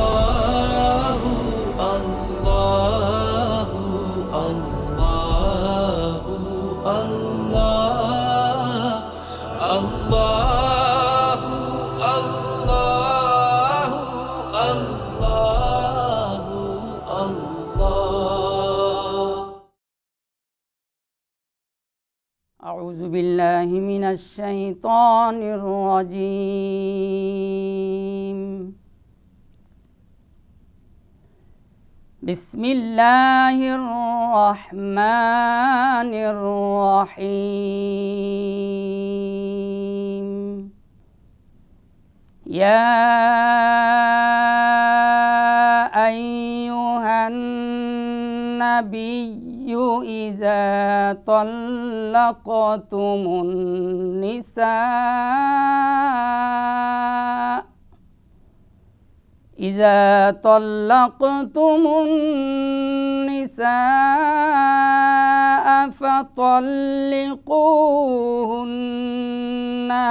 আল্লাহু আল্লাহু আল্লাহু আল্লাহ আল্লাহু আল্লাহু আল্লাহু আল্লাহ أعوذ بالله من الشيطان الرجيم بسم الله الرحمن الرحيم. يا أيها النبي إذا طلقتم النساء إذا طلقتم النساء فطلقوهن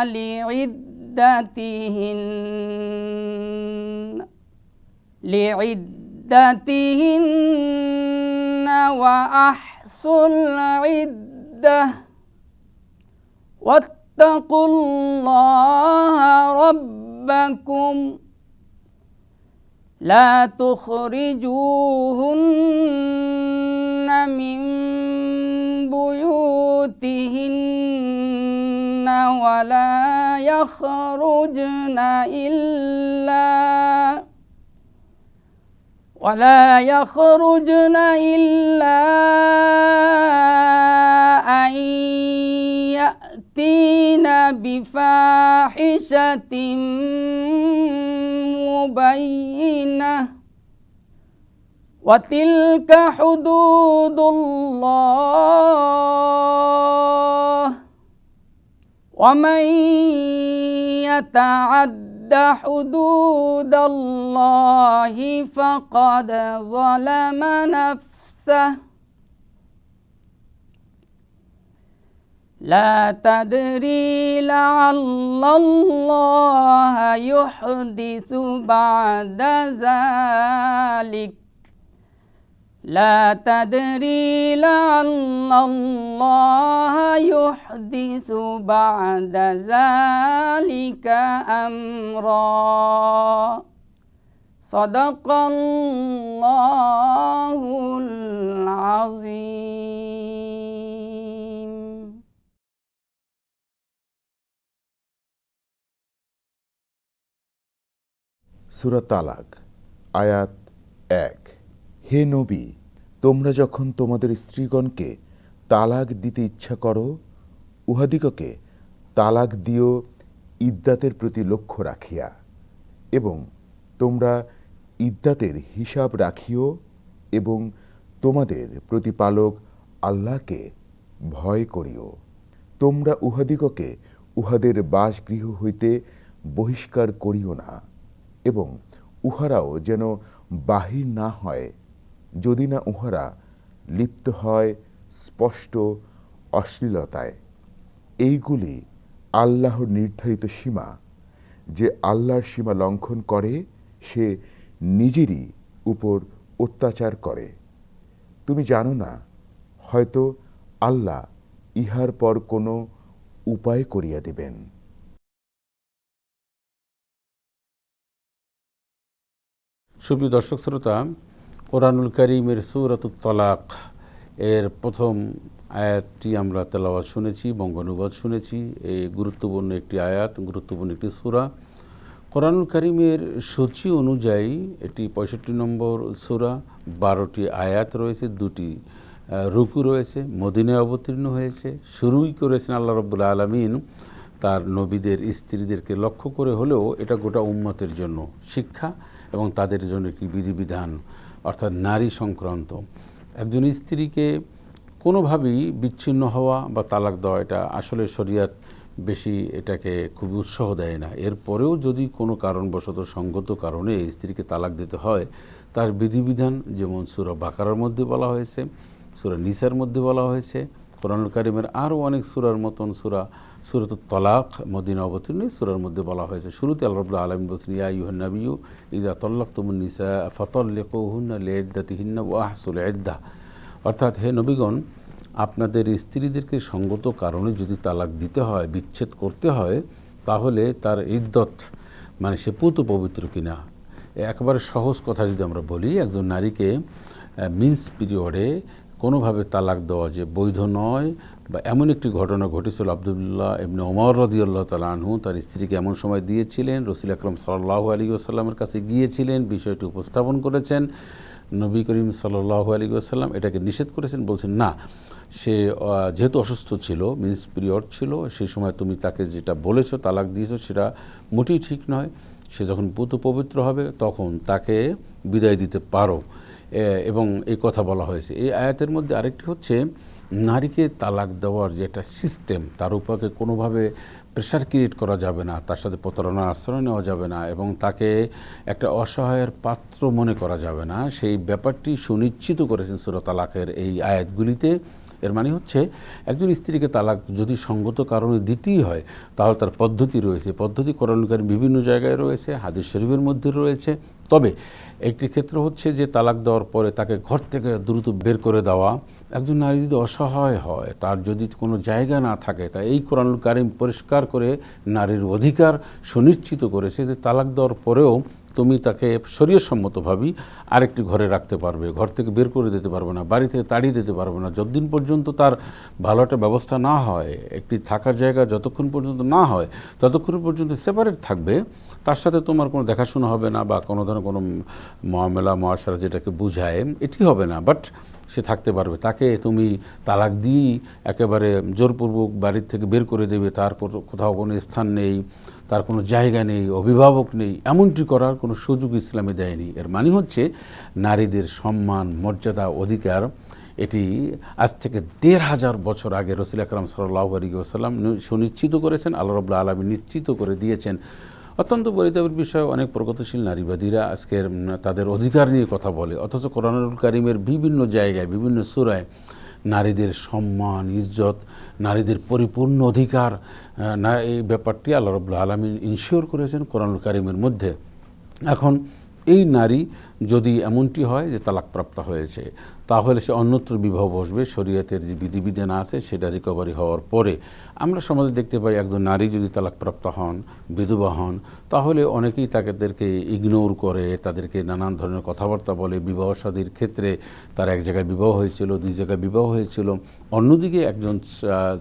لعدتهن لعدتهن وأحصوا العدة. واتقوا الله ربكم. لا تخرجوهن من بيوتهن ولا يخرجن إلا ولا يخرجن إلا أن يأتين بفاحشة مبينة. وتلك حدود الله. ومن يتعد حدود الله فقد ظلم نفسه. لا تدري لعل الله يحدث بعد ذلك. لا تدري لعل الله يحدث بعد ذلك أمرا. صدق الله العظيم. সুরা তালাক, আয়াত এক। হে নবী, তোমরা যখন তোমাদের স্ত্রীগণকে তালাক দিতে ইচ্ছা করো, উহাদিগকে তালাক দিও ইদ্দাতের প্রতি লক্ষ্য রাখিয়া, এবং তোমরা ইদ্দাতের হিসাব রাখিও এবং তোমাদের প্রতিপালক আল্লাহকে ভয় করিও। তোমরা উহাদিগকে উহাদের বাসগৃহ হইতে বহিষ্কার করিও না। এবং উহারাও যেন বাহির না হয়, যদি না উহারা লিপ্ত হয় স্পষ্ট অশ্লীলতায়। এইগুলি আল্লাহর নির্ধারিত সীমা, যে আল্লাহর সীমা লঙ্ঘন করে, সে নিজেরই উপর অত্যাচার করে। তুমি জানো না, হয়তো আল্লাহ ইহার পর কোনো উপায় করিয়া দেবেন। সুপ্রিয় দর্শক শ্রোতা, কোরআনুল করিমের সুরাতুত তলাক এর প্রথম আয়াতটি আমরা তেলাওয়াত শুনেছি, বঙ্গানুবাদ শুনেছি। এই গুরুত্বপূর্ণ একটি আয়াত, গুরুত্বপূর্ণ একটি সুরা। কোরআনুল করিমের সূচি অনুযায়ী এটি পঁয়ষট্টি নম্বর সুরা, বারোটি আয়াত রয়েছে, দুটি রুকু রয়েছে, মদিনায় অবতীর্ণ হয়েছে, শুরুই করেছেন আল্লাহ রব্বুল আলমিন। তার নবীদের, স্ত্রীদেরকে লক্ষ্য করে হলেও এটা গোটা উম্মতের জন্য শিক্ষা। এবং তাদের জন্য একটি বিধিবিধান, অর্থাৎ নারী সংক্রান্ত। একজন স্ত্রীকে কোনোভাবেই বিচ্ছিন্ন হওয়া বা তালাক দেওয়া, এটা আসলে শরিয়াত বেশি এটাকে খুব উৎসাহ দেয় না। এরপরেও যদি কোনো কারণবশত, সঙ্গত কারণে স্ত্রীকে তালাক দিতে হয়, তার বিধিবিধান, যেমন সুরা বাকারার মধ্যে বলা হয়েছে, সুরা নিসার মধ্যে বলা হয়েছে কোরআনুল কারিমের আরও অনেক সুরার মতন সুরা সুরত তলাক মদিনা অবতীর্ণ সুরার মধ্যে বলা হয়েছে। শুরুতে আল্লাহ রবুল্লাহ আলম বলছেন, ইয়া ইউহন নবিউ ইজা তল্লাক তুমুন নিসা ফতল্লেকুন্না লেদ্দাতিহিন্না ওয়াহসুল এদ্দা অর্থাৎ হে নবীগণ, আপনাদের স্ত্রীদেরকে সঙ্গত কারণে যদি তালাক দিতে হয়, বিচ্ছেদ করতে হয়, তাহলে তার ইদ্যত মানে সে পুত পবিত্র কিনা? একেবারে সহজ কথা যদি আমরা বলি, একজন নারীকে মিন্স পিরিয়ডে কোনোভাবে তালাক দেওয়া যে বৈধ নয় বা এমন একটি ঘটনা ঘটেছিল আবদুল্লাহ এমনি ওমর রদিউল্লাহ তালা আনহু, তার স্ত্রীকে এমন সময় দিয়েছিলেন, রসুল আকরম সাল্লাহ আলী আসাল্লামের কাছে গিয়েছিলেন, বিষয়টি উপস্থাপন করেছেন। নবী করিম সাল্লাহ আলী আসাল্লাম এটাকে নিষেধ করেছেন, বলছেন, না, সে যেহেতু অসুস্থ ছিল মিন্স পিরিয়ড ছিল সেই সময় তুমি তাকে যেটা বলেছ, তালাক দিয়েছ, সেটা মোটেই ঠিক নয়। সে যখন পুত পবিত্র হবে, তখন তাকে বিদায় দিতে পারো। এবং এই কথা বলা হয়েছে। এই আয়াতের মধ্যে আরেকটি হচ্ছে, নারীকে তালাক দেওয়ার যে একটা সিস্টেম তার উপরকে কোনোভাবে প্রেশার ক্রিয়েট করা যাবে না, তার সাথে প্রতারণার আশ্রয় নেওয়া যাবে না এবং তাকে একটা অসহায়ের পাত্র মনে করা যাবে না। সেই ব্যাপারটি সুনিশ্চিত করেছেন সুরতালাকের এই আয়াতগুলিতে। এর মানে হচ্ছে একজন স্ত্রীকে তালাক যদি সঙ্গত কারণে দিতেই হয়, তাহলে তার পদ্ধতি রয়েছে। পদ্ধতি করণকারী বিভিন্ন জায়গায় রয়েছে, হাদিস শরীফের মধ্যে রয়েছে। তবে একটি ক্ষেত্র হচ্ছে যে তালাক দেওয়ার পরে তাকে ঘর থেকে দ্রুত বের করে দেওয়া। একজন নারী যদি অসহায় হয়, তার যদি কোনো জায়গা না থাকে, তা এই কোরআনুল কারিম পরিষ্কার করে নারীর অধিকার সুনিশ্চিত করেছে যে তালাক দেওয়ার পরেও তুমি তাকে শরীয়সম্মতভাবেই আরেকটি ঘরে রাখতে পারবে, ঘর থেকে বের করে দিতে পারবে না, বাড়ি থেকে তাড়িয়ে দিতে পারবে না। যতদিন পর্যন্ত তার ভালো একটা ব্যবস্থা না হয়, একটি থাকার জায়গা যতক্ষণ পর্যন্ত না হয়, ততক্ষণ পর্যন্ত সেপারেট থাকবে, তার সাথে তোমার কোনো দেখাশোনা হবে না বা কোনো ধরনের কোনো মহামেলা, মহাসারা যেটাকে বুঝায়, এটি হবে না। বাট সে থাকতে পারবে। তাকে তুমি তালাক দিয়েই একেবারে জোরপূর্বক বাড়ির থেকে বের করে দেবে, তারপর কোথাও কোনো স্থান নেই। তার কোনো জায়গা নেই, অভিভাবক নেই, এমনটি করার কোনো সুযোগ ইসলামে দেয়নি। এর মানে হচ্ছে নারীদের সম্মান, মর্যাদা, অধিকার, এটি আজ থেকে দেড় হাজার বছর আগে রসুল আকরাম সাল্লাহ আলী ওসাল্লাম সুনিশ্চিত করেছেন, আল্লাহ রবুল্লা আলমী নিশ্চিত করে দিয়েছেন। অত্যন্ত পরিতাপের বিষয়ে অনেক প্রগতিশীল নারীবাদীরা আজকের তাদের অধিকার নিয়ে কথা বলে, অথচ কোরআনুল কারিমের বিভিন্ন জায়গায়, বিভিন্ন সুরায় নারীদের সম্মান, ইজ্জত, নারীদের পরিপূর্ণ অধিকার না, এই ব্যাপারটি আল্লাহ রবুল্লা আলমী ইনশিওর করেছেন কোরআনুল কারিমের মধ্যে। এখন এই নারী যদি এমনটি হয় যে তালাকপ্রাপ্ত হয়েছে, তাহলে সে অন্যত্র বিবাহ বসবে, শরীয়তের যে বিধিবিধান আছে সেটা রিকভারি হওয়ার পরে। আমরা সমাজে দেখতে পাই একজন নারী যদি তালাকপ্রাপ্ত হন, বিধবা হন, তাহলে অনেকেই তাদেরকে ইগনোর করে, তাদেরকে নানান ধরনের কথাবার্তা বলে। বিবাহ সাদীর ক্ষেত্রে তার এক জায়গায় বিবাহ হয়েছিল, দুই জায়গায় বিবাহ হয়েছিল। অন্যদিকে একজন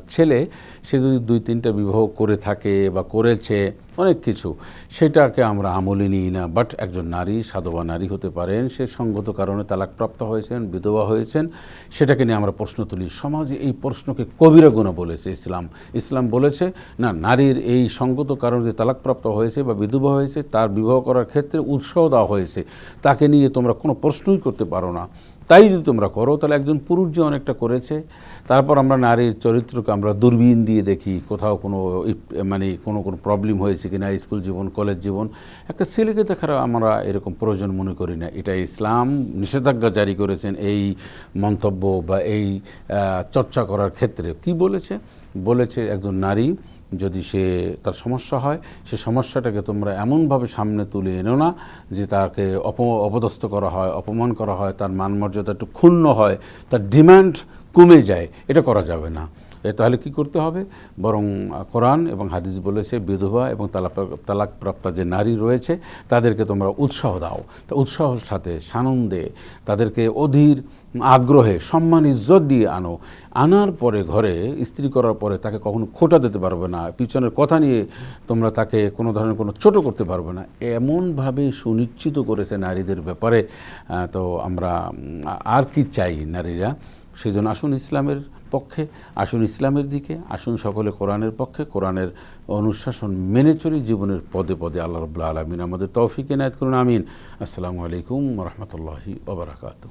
ছেলে, সে যদি দুই, তিনটা বিবাহ করে থাকে বা করেছে, অনেক কিছু। সেটাকে আমরা আমলে নিই না। বাট একজন নারী, সাধবা নারী হতে পারেন, সে সঙ্গত কারণে তালাকপ্রাপ্ত হয়েছেন, বিধবা হয়েছেন, সেটাকে নিয়ে আমরা প্রশ্ন তুলি। সমাজে এই প্রশ্নকে কবিরা গুণা বলেছে ইসলাম। ইসলাম বলেছে, না, নারীর এই সঙ্গত কারণে যে তালাকপ্রাপ্ত হয়েছে বা বিধবা হয়েছে, তার বিবাহ করার ক্ষেত্রে উৎসাহ দেওয়া হয়েছে। তাকে নিয়ে তোমরা কোনো প্রশ্নই করতে পারো না। তাই যদি তোমরা করো, তাহলে একজন পুরুষ যে অনেকটা করেছে, তারপর আমরা নারীর চরিত্রকে আমরা দূরবীন দিয়ে দেখি, কোথাও কোনো মানে কোনো কোনো প্রবলেম হয়েছে কিনা, স্কুল জীবন কলেজ জীবন। একটা ছেলেকে দেখার আমরা এরকম প্রয়োজন মনে করি না। এটা ইসলাম নিষেধাজ্ঞা জারি করেছেন এই মন্তব্য বা এই চর্চা করার ক্ষেত্রে। কি বলেছে? বলেছে একজন নারী, যদি সে তার সমস্যা হয়, সে সমস্যাটাকে তোমরা এমনভাবে সামনে তুলে এনো না যে তাকে অপ, অপদস্থ করা হয়, অপমান করা হয়, তার মান মর্যাদা একটু ক্ষুণ্ণ হয়, তার ডিমান্ড কমে যায়, এটা করা যাবে না। তাহলে কি করতে হবে? বরং কোরআন এবং হাদিস বলেছে বিধবা এবং তালাক, তালাকপ্রাপ্তা যে নারী রয়েছে, তাদেরকে তোমরা উৎসাহ দাও। তা উৎসাহের সাথে, সানন্দে তাদেরকে অধীর আগ্রহে সম্মান, ইজ্জত দিয়ে আনো। আনার পরে ঘরে, স্ত্রী করার পরে তাকে কখনো খোটা দিতে পারবে না। পিছনের কথা নিয়ে তোমরা তাকে কোনো ধরনের কোনো ছোট করতে পারবে না। এমনভাবে সুনিশ্চিত করেছে নারীদের ব্যাপারে তো আমরা আর কি চাই নারীরা? সেই জন্য আসুন ইসলামের পক্ষে, আসুন ইসলামের দিকে, আসুন সকলে কোরআনের পক্ষে, কোরআনের অনুশাসন মেনে চলি জীবনের পদে পদে, আল্লাহ রবুল্লা আলমিন আমাদের তৌফিক এনায়ত করুন, আমিন। আসসালামু আলাইকুম রহমতুল্লাহি ওবরাকাতু